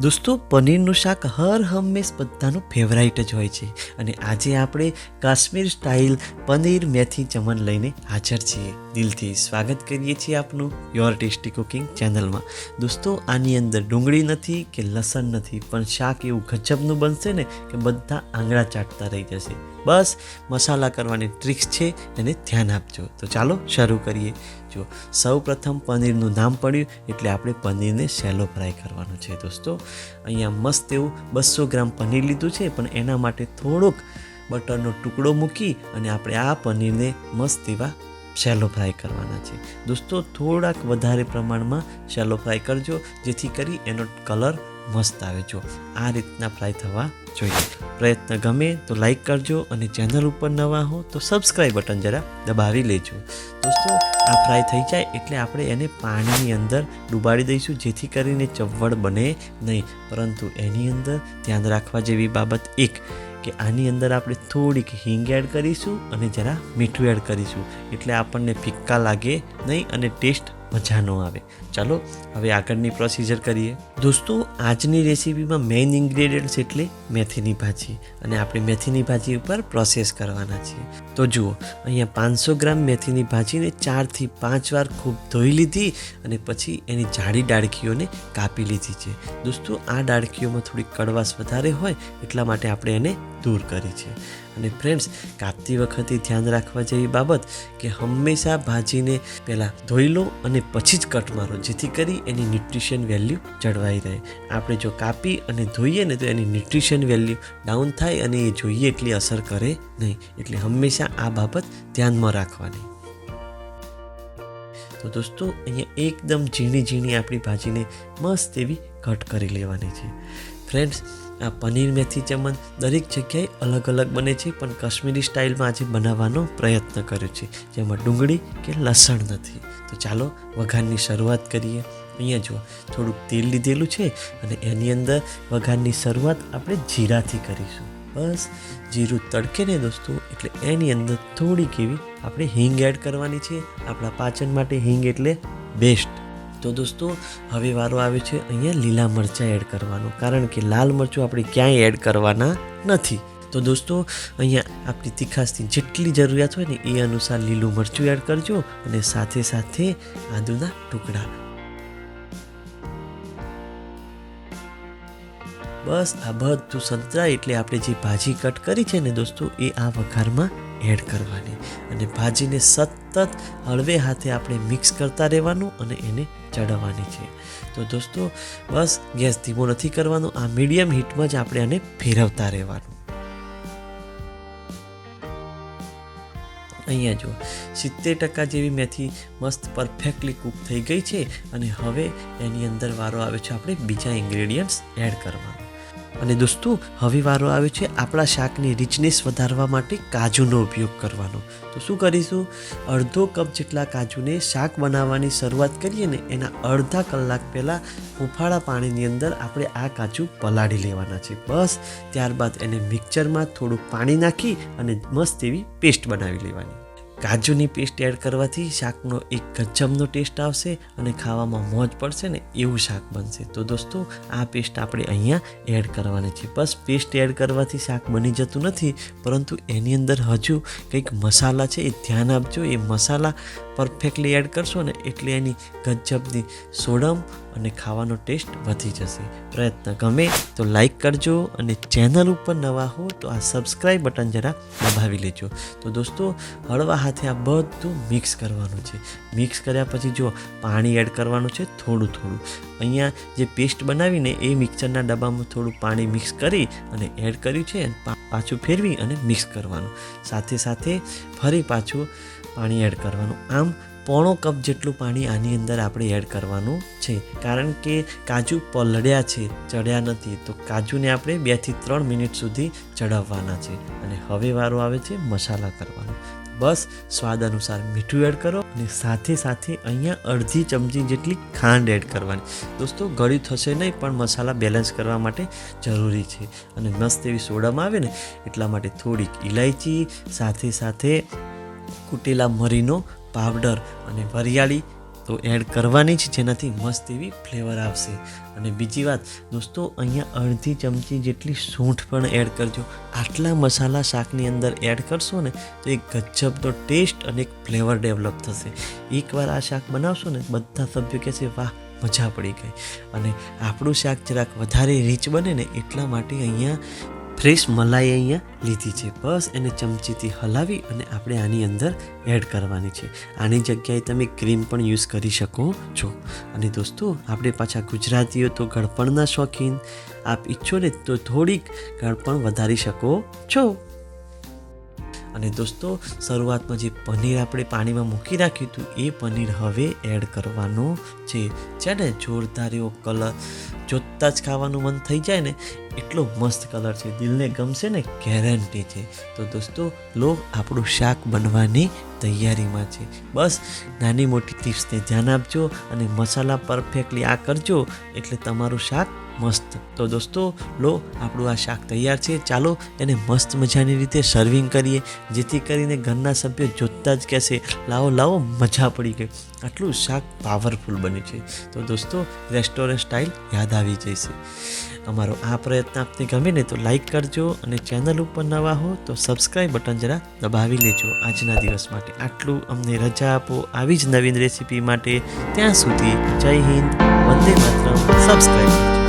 દોસ્તો, પનીરનું શાક હર હંમેશ બધાનું ફેવરાઇટ જ હોય છે. અને આજે આપણે કાશ્મીર સ્ટાઇલ પનીર મેથી ચમન લઈને હાજર છીએ. દિલથી સ્વાગત કરીએ છીએ આપનું યોર ટેસ્ટી કુકિંગ ચેનલમાં દોસ્તો, આની અંદર ડુંગળી નથી કે લસણ નથી, પણ શાક એવું ગજબનું બનશે ને કે બધા આંગળા ચાટતા રહી જશે. બસ, મસાલા કરવાની ટ્રિક્સ છે, એને ધ્યાન આપજો. તો ચાલો, શરૂ કરીએ. જો સૌ પ્રથમ પનીરનું નામ પડ્યું એટલે આપણે પનીરને શેલો ફ્રાય કરવાનું છે દોસ્તો. અહીંયા મસ્ત એવું બસો ગ્રામ પનીર લીધું છે, પણ એના માટે થોડોક બટરનો ટુકડો મૂકી અને આપણે આ પનીરને મસ્ત એવા શેલો ફ્રાય કરવાના છે. દોસ્તો, થોડાક વધારે પ્રમાણમાં શેલો ફ્રાય કરજો, જેથી કરી એનો કલર મસ્ત આવે. જો આ રીતના ફ્રાય થવા જોઈએ. પ્રયત્ન ગમે તો લાઈક કરજો અને ચેનલ ઉપર નવા હો તો સબસ્ક્રાઈબ બટન જરા દબાવી લેજો. દોસ્તો, આ ફ્રાય થઈ જાય એટલે આપણે એને પાણીની અંદર ડુબાડી દઈશું, જેથી કરીને ચવડ બને નહીં. પરંતુ એની અંદર ધ્યાન રાખવા જેવી બાબત એક, કે આની અંદર આપણે થોડીક હિંગ એડ કરીશું અને જરા મીઠું એડ કરીશું. એટલે આપણને ફિક્કા લાગે નહીં અને ટેસ્ટ મજા ન આવે. ચાલો, હવે આગળની પ્રોસીજર કરીએ. દોસ્તો, આજની રેસીપીમાં મેઇન ઇન્ગ્રેડિયન્ટ્સ એટલે મેથીની ભાજી અને આપણે મેથીની ભાજી ઉપર પ્રોસેસ કરવાના છીએ. તો જુઓ, અહીંયા પાંચસો ગ્રામ મેથીની ભાજીને ચારથી પાંચ વાર ખૂબ ધોઈ લીધી અને પછી એની જાડી ડાળખીઓને કાપી લીધી છે. દોસ્તો, આ ડાળખીઓમાં થોડી કડવાશ વધારે હોય એટલા માટે આપણે એને દૂર કરી છે. અને ફ્રેન્ડ્સ કાપતી વખતે ધ્યાન રાખવા જેવી બાબત કે હંમેશા ભાજીને પહેલાં ધોઈ લો અને પછી જ કટ મારો, જેથી કરી એની ન્યુટ્રિશન વેલ્યુ જળવાઈ રહે. આપણે જો કાપી અને ધોઈએ ને તો એની ન્યુટ્રિશન વેલ્યુ ડાઉન થાય અને એ જોઈએ એટલી અસર કરે નહીં. એટલે હંમેશા આ બાબત ધ્યાનમાં રાખવાની. તો દોસ્તો, અહીંયા એકદમ ઝીણી ઝીણી આપણી ભાજીને મસ્ત એવી કટ કરી લેવાની છે. ફ્રેન્ડ્સ આ પનીર મેથી ચમન દરેક જગ્યાએ અલગ અલગ બને છે, પણ કાશ્મીરી સ્ટાઇલમાં આજે બનાવવાનો પ્રયત્ન કર્યો છે. જેમાં ડુંગળી કે લસણ નથી. તો ચાલો, વઘારની શરૂઆત કરીએ. અહીંયા જુઓ, થોડુંક તેલ લીધેલું છે અને એની અંદર વઘારની શરૂઆત આપણે જીરાથી કરીશું. બસ, જીરું તડકે ને દોસ્તો, એટલે એની અંદર થોડીક એવી આપણે હિંગ એડ કરવાની છે. આપણા પાચન માટે હિંગ એટલે બેસ્ટ. તો દોસ્તો, હવે વારો આવે છે, અહીંયા લીલા મરચાં એડ કરવાનો. કારણ કે લાલ મરચું આપણે ક્યાંય એડ કરવાના નથી. તો દોસ્તો, અહીંયા આપણી તીખાશની જેટલી જરૂરિયાત હોય ને, એ અનુસાર લીલું મરચું એડ કરજો અને સાથે સાથે આદુના ટુકડા. બસ આ બધું સંતરાય એટલે આપણે જે ભાજી કટ કરી છે ને દોસ્તો, એ આ વઘારમાં એડ કરવાની અને ભાજીને સતત હળવે હાથે આપણે મિક્સ કરતા રહેવાનું અને એને ચડાવવાની છે. તો દોસ્તો, બસ ગેસ ધીમો નથી કરવાનો, આ મીડિયમ હીટમાં જ આપણે આને ફેરવતા રહેવાનું. અહીંયા જો સિત્તેર ટકા જેવી મેથી મસ્ત પરફેક્ટલી કૂક થઈ ગઈ છે અને હવે એની અંદર વારો આવે છે, આપણે બીજા ઇન્ગ્રેડિયન્ટ્સ એડ કરવાનો. અને દોસ્તો, હવે વારો આવ્યો છે આપણા શાકની રિચનેસ વધારવા માટે કાજુનો ઉપયોગ કરવાનો. તો શું કરીશું? અડધો કપ જેટલા કાજુને શાક બનાવવાની શરૂઆત કરીએ ને એના અડધા કલાક પહેલાં હુંફાળા પાણીની અંદર આપણે આ કાજુ પલાળી લેવાના છે. બસ, ત્યારબાદ એને મિક્સરમાં થોડું પાણી નાખી અને મસ્ત એવી પેસ્ટ બનાવી લેવાની. કાજુની પેસ્ટ એડ કરવાથી શાકનો એક ગજબનો ટેસ્ટ આવશે અને ખાવામાં મોજ પડશે ને એવું શાક બનશે. તો દોસ્તો, આ પેસ્ટ આપણે અહીંયા એડ કરવાની છે. બસ પેસ્ટ એડ કરવાથી શાક બની જતું નથી, પરંતુ એની અંદર હજુ કંઈક મસાલા છે એ ધ્યાન આપજો. એ મસાલા પરફેક્ટલી એડ કરશો ને એટલે એની ગજબની સોડમ અને ખાવાનો ટેસ્ટ વધી જશે. પ્રયત્ન ગમે તો લાઈક કરજો અને ચેનલ ઉપર નવા હો તો આ સબસ્ક્રાઈબ બટન જરા દબાવી લેજો. તો દોસ્તો, હળવા હાથે આ બધું મિક્સ કરવાનું છે. મિક્સ કર્યા પછી જો પાણી એડ કરવાનું છે થોડું થોડું. અહીંયા જે પેસ્ટ બનાવીને એ મિક્સરના ડબ્બામાં થોડું પાણી મિક્સ કરી અને એડ કર્યું છે પાછું ફેરવી અને મિક્સ કરવાનું. સાથે સાથે ફરી પાછું પાણી એડ કરવાનું. આમ પોણો કપ જેટલું પાણી આની અંદર આપણે એડ કરવાનું છે. કારણ કે કાજુ પલળ્યા છે, ચડ્યા નથી, તો કાજુને આપણે બેથી ત્રણ મિનિટ સુધી ચડાવવાના છે અને હવે વારો આવે છે મસાલા કરવાનો. બસ સ્વાદ અનુસાર મીઠું એડ કરો અને સાથે સાથે અહીંયા અડધી ચમચી જેટલી ખાંડ એડ કરવાની. દોસ્તો ગળ્યું થશે નહીં, પણ મસાલા બેલેન્સ કરવા માટે જરૂરી છે. અને મસ્ત એવી સોડામાં આવે ને એટલા માટે થોડીક ઇલાયચી સાથે સાથે કૂટેલા મરીનો પાવડર અને વરિયાળી તો એડ કરવાની જ જેનાથી મસ્ત એવી ફ્લેવર આવશે. અને બીજી વાત, દોસ્તો, અહીંયા અડધી ચમચી જેટલી સૂંઠ પણ એડ કરજો. આટલા મસાલા શાકની અંદર એડ કરશો ને, તો એક ગજબનો ટેસ્ટ અને એક ફ્લેવર ડેવલપ થશે. એકવાર આ શાક બનાવશો ને, બધા સભ્યો કહેશે વાહ, મજા પડી ગઈ. અને આપણું શાક જરાક વધારે રીચ બને ને, એટલા માટે અહીંયા ફ્રેશ મલાઈ અહીંયા લીધી છે. બસ એને ચમચીથી હલાવી અને આપણે આની અંદર એડ કરવાની છે. આની જગ્યાએ તમે ક્રીમ પણ યુઝ કરી શકો છો. અને દોસ્તો, આપણે પાછા ગુજરાતીઓ તો ગળપણના શોખીન. આપ ઈચ્છો ને તો થોડીક ગળપણ વધારી શકો છો. અને દોસ્તો, શરૂઆતમાં જે પનીર આપણે પાણીમાં મૂકી રાખ્યું હતું, એ પનીર હવે એડ કરવાનું છે. છે ને? જોરદાર એવો કલર જોતાં જ ખાવાનું મન થઈ જાય ને, એટલો મસ્ત કલર છે. દિલને ગમશે ને ગેરંટી છે. તો દોસ્તો, લો આપણું શાક બનવાની તૈયારીમાં છે. બસ, નાની મોટી ટિપ્સને ધ્યાન આપજો અને મસાલા પરફેક્ટલી આ કરજો એટલે તમારું શાક મસ્ત. તો દોસ્તો, લો આપણું આ શાક તૈયાર છે. ચાલો, એને મસ્ત મજાની રીતે સર્વિંગ કરીએ, જેથી કરીને ઘરના સભ્યો જોતાં જ કહેશે, લાવો લાવો, મજા પડી ગઈ. આટલું શાક પાવરફુલ બને છે. તો દોસ્તો રેસ્ટોરન્ટ સ્ટાઇલ યાદ આવી જશે. અમારો આ પ્રયત્ન આપને ગમે ને તો લાઈક કરજો અને ચેનલ ઉપર નવા હો તો સબસ્ક્રાઈબ બટન જરા દબાવી લેજો. આજના દિવસ માટે આટલું અમને રજા આપો. આવી જ નવીન રેસીપી માટે ત્યાં સુધી જય હિન્દ, વંદે માત્ર સબસ્ક્રાઈબ